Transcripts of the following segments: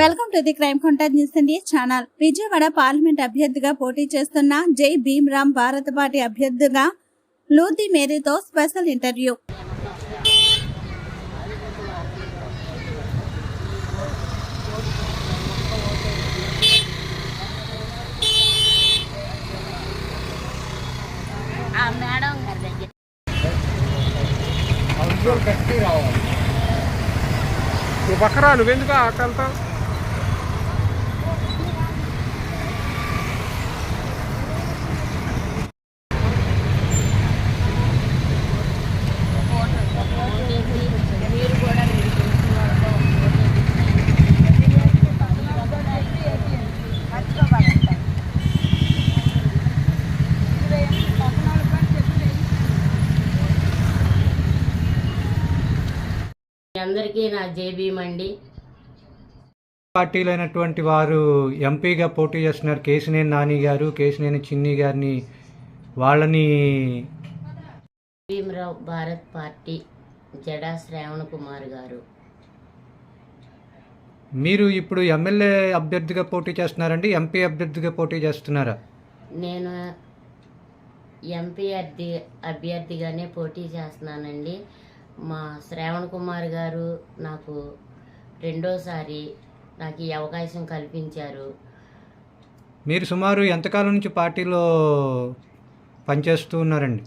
Welcome to the crime contact news India channel. Vijayawada parliament అభ్యర్థిగా పోటీ చేస్తున్న Jai Bhimram Bharat party అభ్యర్థిగా లూతి మేరీతో స్పెషల్ ఇంటర్వ్యూ. ఆ మేడం గారి దగ్గర. నువ్వు నువ్వెందుకు మీరు కూడా మీరు తెలిసిన వాళ్ళతో మీ అందరికీ నా జేబీఎం అండి. పార్టీలైనటువంటి వారు ఎంపీగా పోటీ చేస్తున్నారు. కేసినేని నాని గారు కేసినేని చిన్ని గారిని వాళ్ళని భీమరావు భారత్ పార్టీ జడా శ్రావణ కుమార్ గారు. మీరు ఇప్పుడు ఎమ్మెల్యే అభ్యర్థిగా పోటీ చేస్తున్నారండి. ఎంపీ అభ్యర్థిగా పోటీ చేస్తున్నారా? నేను ఎంపీ అభ్యర్థి అభ్యర్థిగానే పోటీ చేస్తున్నానండి. మా శ్రావణ్ కుమార్ గారు నాకు రెండోసారి నాకు ఈ అవకాశం కల్పించారు. మీరు సుమారు ఎంతకాలం నుంచి పార్టీలో పనిచేస్తూ ఉన్నారండి?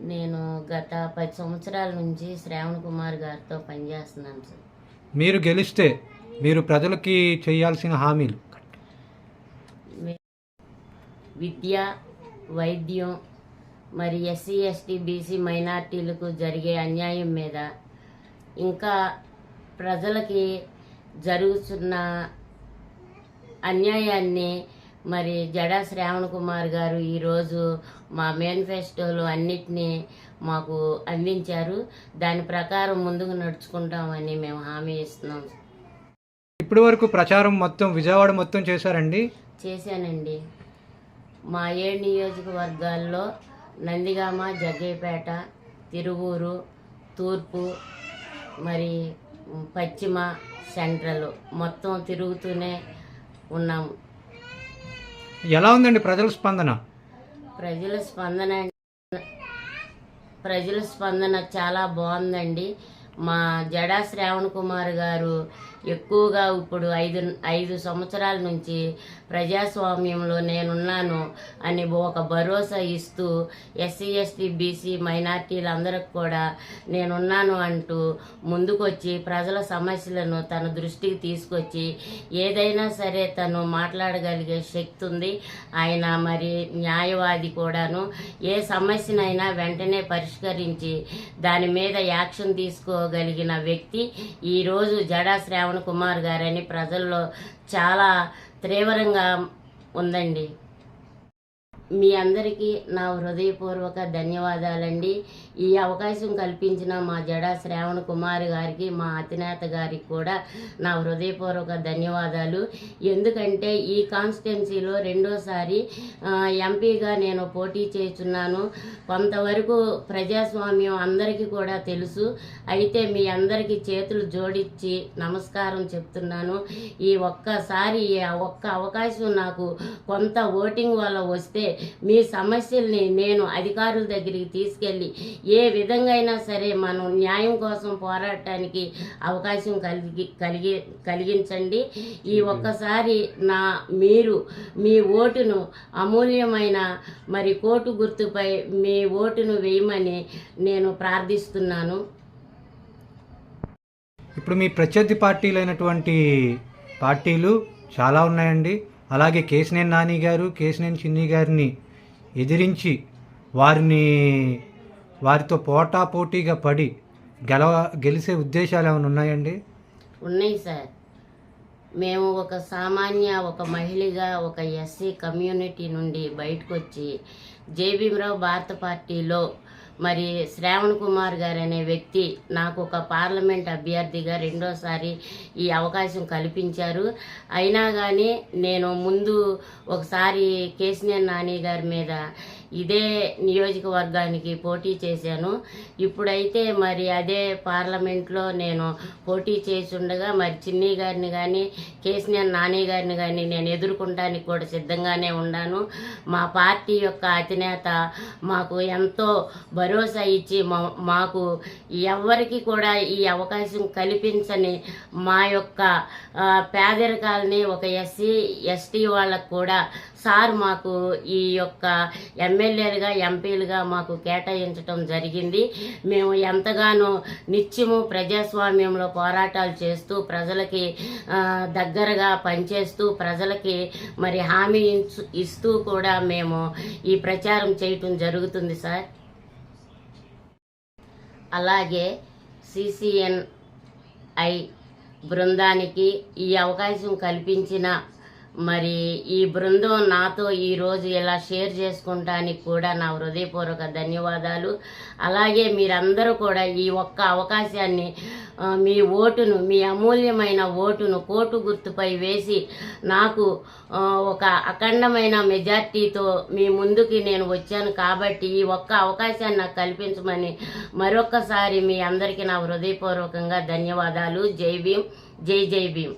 నేను గత పది సంవత్సరాల నుంచి శ్రావణ్ కుమార్ గారితో పనిచేస్తున్నాను సార్. మీరు గెలిస్తే మీరు ప్రజలకి చేయాల్సిన హామీలు? విద్య వైద్యం మరి ఎస్సీ ఎస్టీ బీసీ మైనార్టీలకు జరిగే అన్యాయం మీద ఇంకా ప్రజలకి జరుగుతున్న అన్యాయాన్ని మరి జడా శ్రావణ్ కుమార్ గారు ఈరోజు మా మేనిఫెస్టోలు అన్నిటినీ మాకు అందించారు. దాని ప్రకారం ముందుకు నడుచుకుంటామని మేము హామీ ఇస్తున్నాం. ఇప్పటి వరకు ప్రచారం మొత్తం విజయవాడ మొత్తం చేశారండి? చేశానండి. మా ఏడు నియోజకవర్గాల్లో నందిగామ జగ్గేపేట తిరువూరు తూర్పు మరి పశ్చిమ సెంట్రల్ మొత్తం తిరుగుతూనే ఉన్నాము. ఎలా ఉందండి ప్రజల స్పందన? ప్రజల స్పందన ప్రజల స్పందన చాలా బాగుందండి. మా జడా శ్రావణ్ కుమార్ గారు ఎక్కువగా ఇప్పుడు ఐదు ఐదు సంవత్సరాల నుంచి ప్రజాస్వామ్యంలో నేనున్నాను అని ఒక భరోసా ఇస్తూ ఎస్సీ ఎస్టీ బీసీ మైనార్టీలందరికి కూడా నేనున్నాను అంటూ ముందుకొచ్చి ప్రజల సమస్యలను తన దృష్టికి తీసుకొచ్చి ఏదైనా సరే తను మాట్లాడగలిగే శక్తి ఉంది. ఆయన మరి న్యాయవాది కూడాను. ఏ సమస్యనైనా వెంటనే పరిష్కరించి దాని మీద యాక్షన్ తీసుకోగలిగిన వ్యక్తి ఈరోజు జడా శ్రావణ్ కుమార్ గారని ప్రజల్లో చాలా తీవ్రంగా ఉందండి. మీ అందరికీ నా హృదయపూర్వక ధన్యవాదాలండి. ఈ అవకాశం కల్పించిన మా జడా శ్రావణ్ కుమార్ గారికి మా అతినేత గారికి కూడా నా హృదయపూర్వక ధన్యవాదాలు. ఎందుకంటే ఈ కాన్స్టిట్యున్సీలో రెండోసారి ఎంపీగా నేను పోటీ చేస్తున్నాను. కొంతవరకు ప్రజాస్వామ్యం అందరికీ కూడా తెలుసు. అయితే మీ అందరికీ చేతులు జోడించి నమస్కారం చెప్తున్నాను. ఈ ఒక్కసారి ఈ ఒక్క అవకాశం నాకు కొంత ఓటింగ్ వల్ల వస్తే మీ సమస్యల్ని నేను అధికారుల దగ్గరికి తీసుకెళ్ళి ఏ విధంగా అయినా సరే మనం న్యాయం కోసం పోరాటానికి అవకాశం కలిగి కలిగి కలిగించండి. ఈ ఒక్కసారి నా మీరు మీ ఓటును అమూల్యమైన మరి కోటు గుర్తుపై మీ ఓటును వేయమని నేను ప్రార్థిస్తున్నాను. ఇప్పుడు మీ ప్రత్యర్థి పార్టీలైనటువంటి పార్టీలు చాలా ఉన్నాయండి. అలాగే కేసినేని నాని గారు కేసినేని చిన్ని గారిని ఎదిరించి వారిని వారితో పోటా పోటీగా పడి గెలవ గెలిచే ఉద్దేశాలు ఏమైనా ఉన్నాయండి? ఉన్నాయి సార్. మేము ఒక సామాన్య ఒక మహిళగా ఒక ఎస్సీ కమ్యూనిటీ నుండి బయటకు వచ్చి జేబీమరావు భారత పార్టీలో మరి శ్రావణ్ కుమార్ గారు అనే వ్యక్తి నాకు ఒక పార్లమెంట్ అభ్యర్థిగా రెండోసారి ఈ అవకాశం కల్పించారు. అయినా కానీ నేను ముందు ఒకసారి కేసీఆర్ నాని గారి మీద ఇదే నియోజకవర్గానికి పోటీ చేశాను. ఇప్పుడైతే మరి అదే పార్లమెంట్లో నేను పోటీ చేసి ఉండగా మరి చిన్ని గారిని కానీ కేసీఆర్ నాని గారిని కానీ నేను ఎదుర్కొంటానికి కూడా సిద్ధంగానే ఉన్నాను. మా పార్టీ యొక్క అధినేత మాకు ఎంతో భరోసా ఇచ్చి మాకు ఎవరికి కూడా ఈ అవకాశం కల్పించని మా యొక్క పేదరికాలని ఒక ఎస్సీ ఎస్టీ వాళ్ళకు కూడా సార్ మాకు ఈ యొక్క ఎమ్మెల్యేలుగా ఎంపీలుగా మాకు కేటాయించడం జరిగింది. మేము ఎంతగానో నిత్యము ప్రజాస్వామ్యంలో పోరాటాలు చేస్తూ ప్రజలకి దగ్గరగా పనిచేస్తూ ప్రజలకి మరి హామీ ఇస్తూ కూడా మేము ఈ ప్రచారం చేయటం జరుగుతుంది సార్. అలాగే సిసిఎన్ఐ ఐ బృందానికి ఈ అవకాశం కల్పించిన మరి ఈ బృందం నాతో ఈరోజు ఇలా షేర్ చేసుకుంటానికి కూడా నా హృదయపూర్వక ధన్యవాదాలు. అలాగే మీరందరూ కూడా ఈ ఒక్క అవకాశాన్ని మీ ఓటును మీ అమూల్యమైన ఓటును కోటు గుర్తుపై వేసి నాకు ఒక అఖండమైన మెజార్టీతో మీ ముందుకి నేను వచ్చాను కాబట్టి ఈ ఒక్క అవకాశాన్ని నాకు కల్పించమని మరొక్కసారి మీ అందరికీ నా హృదయపూర్వకంగా ధన్యవాదాలు. జై భీం జై జై భీం